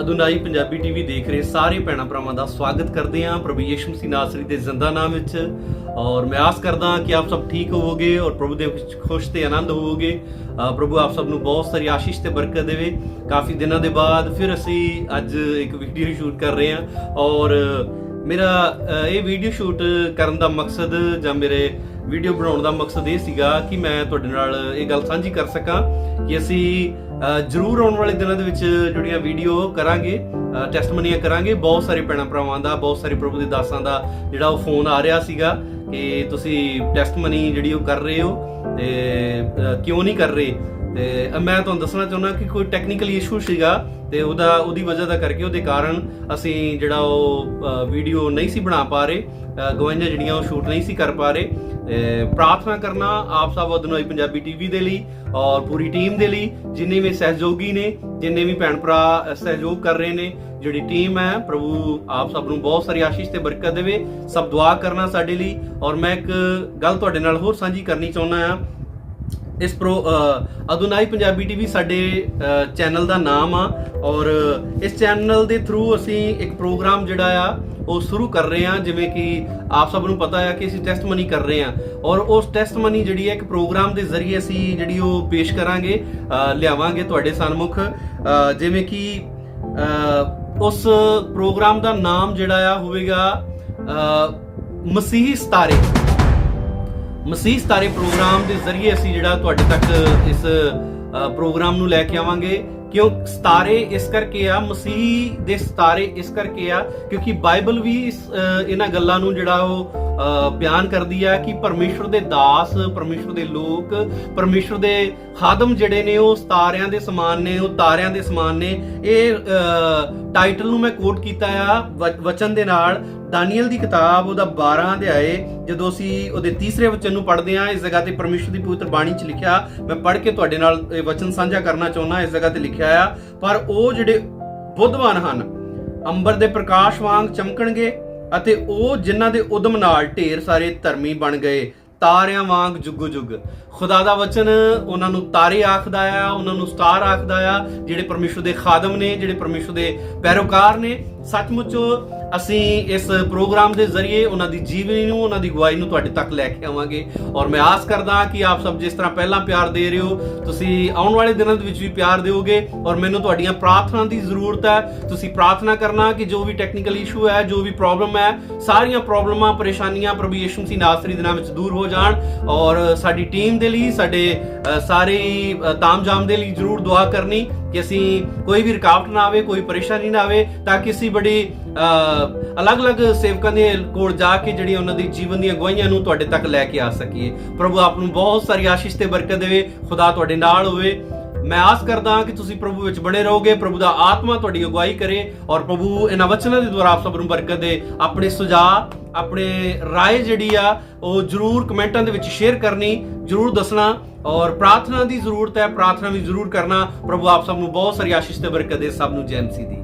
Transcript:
ਅਦੁਨਾਈ Punjabi TV ਦੇਖ ਰਹੇ ਸਾਰੇ ਭੈਣਾਂ ਭਰਾਵਾਂ ਦਾ ਸਵਾਗਤ ਕਰਦੇ ਹਾਂ ਪ੍ਰਭੂ ਯਿਸੂ ਮਸੀਹ ਨਾਸਰੀ ਦੇ ਜ਼ਿੰਦਾ ਨਾਮ ਵਿੱਚ। ਔਰ ਮੈਂ ਆਸ ਕਰਦਾ ਹਾਂ ਕਿ ਆਪ ਸਭ ਠੀਕ ਹੋਵੋਗੇ ਔਰ ਪ੍ਰਭੂ ਦੇ ਖੁਸ਼ ਤੇ ਆਨੰਦ ਹੋਵੋਗੇ। ਪ੍ਰਭੂ ਆਪ ਸਭ ਨੂੰ ਬਹੁਤ ਸਾਰੀ ਆਸ਼ੀਸ਼ ਤੇ ਬਰਕਤ ਦੇਵੇ। ਕਾਫੀ ਦਿਨਾਂ ਦੇ ਬਾਅਦ ਫਿਰ ਅਸੀਂ ਅੱਜ ਇੱਕ ਵੀਡੀਓ ਸ਼ੂਟ ਕਰ ਰਹੇ ਹਾਂ। ਔਰ ਮੇਰਾ ਇਹ ਵੀਡੀਓ ਸ਼ੂਟ ਕਰਨ ਦਾ ਮਕਸਦ ਜਾਂ ਮੇਰੇ ਵੀਡੀਓ ਬਣਾਉਣ ਦਾ ਮਕਸਦ ਇਹ ਸੀਗਾ ਕਿ ਮੈਂ ਤੁਹਾਡੇ ਨਾਲ ਇਹ ਗੱਲ ਸਾਂਝੀ ਕਰ ਸਕਾਂ ਕਿ ਅਸੀਂ ਜ਼ਰੂਰ ਆਉਣ ਵਾਲੇ ਦਿਨਾਂ ਦੇ ਵਿੱਚ ਜਿਹੜੀਆਂ ਵੀਡੀਓ ਕਰਾਂਗੇ ਟੈਸਟਮਨੀਆਂ ਕਰਾਂਗੇ, ਬਹੁਤ ਸਾਰੇ ਭੈਣਾਂ ਭਰਾਵਾਂ ਦਾ, ਬਹੁਤ ਸਾਰੇ ਪ੍ਰਭੂ ਦੇ ਦਾਸਾਂ ਦਾ ਜਿਹੜਾ ਉਹ ਫੋਨ ਆ ਰਿਹਾ ਸੀਗਾ ਕਿ ਤੁਸੀਂ ਟੈਸਟਮਨੀ ਜਿਹੜੀ ਉਹ ਕਰ ਰਹੇ ਹੋ। ਤੇ ਕਿਉਂ ਨਹੀਂ ਕਰ ਰਹੇ? ਤੇ ਮੈਂ ਤੁਹਾਨੂੰ ਦੱਸਣਾ ਚਾਹੁੰਦਾ ਕਿ ਕੋਈ ਟੈਕਨੀਕਲ ਇਸ਼ੂ ਸੀਗਾ ਤੇ ਉਹਦਾ ਉਹਦੀ ਵਜ੍ਹਾ ਦਾ ਕਰਕੇ ਉਹਦੇ ਕਾਰਨ ਅਸੀਂ ਜਿਹੜਾ ਉਹ ਵੀਡੀਓ ਨਹੀਂ ਸੀ ਬਣਾ ਪਾ ਰਹੇ ਅ, ਗਵਾਈਆਂ ਜਿਹੜੀਆਂ ਉਹ ਸ਼ੂਟ ਨਹੀਂ ਸੀ ਕਰ ਪਾ ਰਹੇ। ਪ੍ਰਾਰਥਨਾ ਕਰਨਾ ਆਪ ਸਭ ਅਦਨੋਈ ਪੰਜਾਬੀ ਟੀਵੀ ਦੇ ਲਈ ਔਰ ਪੂਰੀ ਟੀਮ ਦੇ ਲਈ ਜਿੰਨੇ ਵੀ ਸਹਿਯੋਗੀ ਨੇ ਜਿੰਨੇ ਵੀ ਭੈਣ ਭਰਾ ਸਹਿਯੋਗ ਕਰ ਰਹੇ ਨੇ ਜਿਹੜੀ ਟੀਮ ਹੈ ਪ੍ਰਭੂ ਆਪ ਸਭ ਨੂੰ ਬਹੁਤ ਸਾਰੀ ਆਸ਼ੀਸ਼ ਤੇ ਬਰਕਤ ਦੇਵੇ। ਸਭ ਦੁਆ ਕਰਨਾ ਸਾਡੇ ਲਈ। ਔਰ ਮੈਂ ਇੱਕ ਗੱਲ ਤੁਹਾਡੇ ਨਾਲ ਹੋਰ ਸਾਂਝੀ ਕਰਨੀ ਚਾਹੁੰਦਾ ਹਾਂ। ਇਸ ਪ੍ਰੋ ਅ, ਅਦੁਨਾਈ ਪੰਜਾਬੀ ਟੀਵੀ ਸਾਡੇ ਚੈਨਲ ਦਾ ਨਾਮ ਆ। ਔਰ ਇਸ ਚੈਨਲ ਦੇ ਥਰੂ ਅਸੀਂ ਇੱਕ ਪ੍ਰੋਗਰਾਮ ਜਿਹੜਾ ਆ ਉਹ ਸ਼ੁਰੂ ਕਰ ਰਹੇ ਹਾਂ। ਜਿਵੇਂ ਕਿ ਆਪ ਸਭ ਨੂੰ ਪਤਾ ਆ ਕਿ ਅਸੀਂ ਟੈਸਟ ਮਨੀ ਕਰ ਰਹੇ ਹਾਂ। ਔਰ ਉਸ ਟੈਸਟ ਮਨੀ ਜਿਹੜੀ ਹੈ ਇੱਕ ਪ੍ਰੋਗਰਾਮ ਦੇ ਜ਼ਰੀਏ ਅਸੀਂ ਜਿਹੜੀ ਉਹ ਪੇਸ਼ ਕਰਾਂਗੇ ਲਿਆਵਾਂਗੇ ਤੁਹਾਡੇ ਸਨਮੁਖ। ਜਿਵੇਂ ਕਿ ਉਸ ਪ੍ਰੋਗਰਾਮ ਦਾ ਨਾਮ ਜਿਹੜਾ ਆ ਹੋਵੇਗਾ ਅ, ਮਸੀਹੀ ਸਤਾਰੇ। ਮਸੀਹ ਸਤਾਰੇ ਪ੍ਰੋਗਰਾਮ ਦੇ ਜ਼ਰੀਏ ਅਸੀਂ ਜਿਹੜਾ ਤੁਹਾਡੇ ਤੱਕ ਇਸ ਪ੍ਰੋਗਰਾਮ ਨੂੰ ਲੈ ਕੇ ਆਵਾਂਗੇ। ਕਿਉਂ ਸਤਾਰੇ ਇਸ ਕਰਕੇ ਆ ਮਸੀਹ ਦੇ ਸਤਾਰੇ ਇਸ ਕਰਕੇ ਆ ਕਿਉਂਕਿ ਬਾਈਬਲ ਵੀ ਇਸ, ਇਹਨਾਂ ਗੱਲਾਂ ਨੂੰ ਜਿਹੜਾ ਉਹ ਬਿਆਨ ਕਰਦੀ ਆ ਕਿ ਪਰਮੇਸ਼ਵਰ ਦੇ ਦਾਸ ਪਰਮੇਸ਼ਵਰ ਦੇ ਲੋਕ ਪਰਮੇਸ਼ਵਰ ਦੇ ਖਾਦਮ ਜਿਹੜੇ ਨੇ ਉਹ ਸਤਾਰਿਆਂ ਦੇ ਸਮਾਨ ਨੇ ਉਹ ਤਾਰਿਆਂ ਦੇ ਸਮਾਨ ਨੇ। ਇਹ ਟਾਈਟਲ ਨੂੰ ਮੈਂ ਕੋਟ ਕੀਤਾ ਆ ਵਚਨ ਦੇ ਨਾਲ। ਦਾਨੀਅਲ ਦੀ ਕਿਤਾਬ ਉਹਦਾ 12 ਅਧਿਆਏ ਜਦੋਂ ਅਸੀਂ ਉਹਦੇ ਤੀਸਰੇ ਵਚਨ ਨੂੰ ਪੜ੍ਹਦੇ ਹਾਂ, ਇਸ ਜਗ੍ਹਾ ਤੇ ਪਰਮੇਸ਼ਰ ਦੀ ਪਵਿੱਤਰ ਬਾਣੀ 'ਚ ਲਿਖਿਆ, ਮੈਂ ਪੜ੍ਹ ਕੇ ਤੁਹਾਡੇ ਨਾਲ ਇਹ ਵਚਨ ਸਾਂਝਾ ਕਰਨਾ ਚਾਹੁੰਦਾ, ਇਸ ਜਗ੍ਹਾ ਤੇ ਲਿਖਿਆ ਆ, ਪਰ ਉਹ ਜਿਹੜੇ ਬੁੱਧਵਾਨ ਹਨ, ਅੰਬਰ ਦੇ ਪ੍ਰਕਾਸ਼ ਵਾਂਗ ਚਮਕਣਗੇ ਅਤੇ ਉਹ ਜਿਨ੍ਹਾਂ ਦੇ ਉਦਮ ਨਾਲ ਢੇਰ ਸਾਰੇ ਧਰਮੀ ਬਣ ਗਏ, ਤਾਰਿਆਂ ਵਾਂਗ ਜੁਗੋ ਜੁਗ। ਖੁਦਾ ਦਾ ਵਚਨ ਉਹਨਾਂ ਨੂੰ ਤਾਰੇ ਆਖਦਾ ਆ, ਉਹਨਾਂ ਨੂੰ ਸਟਾਰ ਆਖਦਾ ਆ, ਜਿਹੜੇ ਪਰਮੇਸ਼ਰ ਦੇ ਖਾਦਮ ਨੇ, ਜਿਹੜੇ ਪਰਮੇਸ਼ਰ ਦੇ ਪੈਰੋਕਾਰ ਨੇ, ਸੱਚਮੁੱਚ ਅਸੀਂ ਇਸ ਪ੍ਰੋਗਰਾਮ ਦੇ ਜ਼ਰੀਏ ਉਹਨਾਂ ਦੀ ਜੀਵਨੀ ਨੂੰ ਉਹਨਾਂ ਦੀ ਗਵਾਹੀ ਨੂੰ ਤੁਹਾਡੇ ਤੱਕ ਲੈ ਕੇ ਆਵਾਂਗੇ। ਔਰ ਮੈਂ ਆਸ ਕਰਦਾ ਕਿ ਆਪ ਸਭ ਜਿਸ ਤਰ੍ਹਾਂ ਪਹਿਲਾਂ ਪਿਆਰ ਦੇ ਰਹੇ ਹੋ ਤੁਸੀਂ ਆਉਣ ਵਾਲੇ ਦਿਨਾਂ ਦੇ ਵਿੱਚ ਵੀ ਪਿਆਰ ਦਿਓਗੇ। ਔਰ ਮੈਨੂੰ ਤੁਹਾਡੀਆਂ ਪ੍ਰਾਰਥਨਾ ਦੀ ਜ਼ਰੂਰਤ ਹੈ। ਤੁਸੀਂ ਪ੍ਰਾਰਥਨਾ ਕਰਨਾ ਕਿ ਜੋ ਵੀ ਟੈਕਨੀਕਲ ਇਸ਼ੂ ਹੈ ਜੋ ਵੀ ਪ੍ਰੋਬਲਮ ਹੈ ਸਾਰੀਆਂ ਪ੍ਰੋਬਲਮਾਂ ਪਰੇਸ਼ਾਨੀਆਂ ਪ੍ਰਭੂ ਯਿਸੂ ਮਸੀਹ ਨਾਸਰੀ ਦੇ ਨਾਮ ਵਿੱਚ ਦੂਰ ਹੋ ਜਾਣ। ਔਰ ਸਾਡੀ ਟੀਮ ਦੇ ਲਈ ਸਾਡੇ ਸਾਰੇ ਹੀ, ਅ, ਦੇ ਲਈ ਜ਼ਰੂਰ ਦੁਆ ਕਰਨੀ। ਕਿ ਅਸੀਂ ਕੋਈ ਵੀ ਰੁਕਾਵਟ ਨਾ ਆਵੇ ਕੋਈ ਪਰੇਸ਼ਾਨੀ ਨਾ ਆਵੇ ਤਾਂ ਕਿ ਅਸੀਂ ਬੜੀ ਅ, ਅਲੱਗ-ਅਲੱਗ ਸੇਵਕਾਂ ਦੇ ਕੋਲ ਜਾ ਕੇ ਜਿਹੜੀ ਉਹਨਾਂ ਦੀ ਜੀਵਨ ਦੀਆਂ ਗਵਾਹੀਆਂ ਨੂੰ ਤੁਹਾਡੇ ਤੱਕ ਲੈ ਕੇ ਆ ਸਕੀਏ। ਪ੍ਰਭੂ ਆਪ ਨੂੰ ਬਹੁਤ ਸਾਰੀ ਆਸ਼ੀਸ਼ ਤੇ ਬਰਕਤ ਦੇਵੇ ਖੁਦਾ ਤੁਹਾਡੇ ਨਾਲ ਹੋਵੇ। ਮੈਂ ਆਸ ਕਰਦਾ ਹਾਂ ਕਿ ਤੁਸੀਂ ਪ੍ਰਭੂ ਵਿੱਚ ਬਣੇ ਰਹੋਗੇ, ਪ੍ਰਭੂ ਦਾ ਆਤਮਾ ਤੁਹਾਡੀ ਅਗਵਾਈ ਕਰੇ ਔਰ ਪ੍ਰਭੂ ਇਹਨਾਂ ਵਚਨਾਂ ਦੇ ਦੁਆਰਾ ਆਪ ਸਭ ਨੂੰ ਬਰਕਤ ਦੇ। ਆਪਣੇ ਸੁਝਾਅ, ਆਪਣੇ ਰਾਏ ਜਿਹੜੀ ਆ, ਉਹ ਜਰੂਰ ਕਮੈਂਟਾਂ ਦੇ ਵਿੱਚ ਸ਼ੇਅਰ ਕਰਨੀ, ਜਰੂਰ ਦੱਸਣਾ ਔਰ ਪ੍ਰਾਰਥਨਾ ਦੀ ਜ਼ਰੂਰਤ ਹੈ, ਪ੍ਰਾਰਥਨਾ ਵੀ ਜ਼ਰੂਰ ਕਰਨਾ। ਪ੍ਰਭੂ ਆਪ ਸਭ ਨੂੰ ਬਹੁਤ ਸਾਰੀ ਆਸ਼ੀਸ਼ ਤੇ ਬਰਕਤ ਦੇ ਸਭ ਨੂੰ ਜੈ ਮਸੀਹ ਦੀ।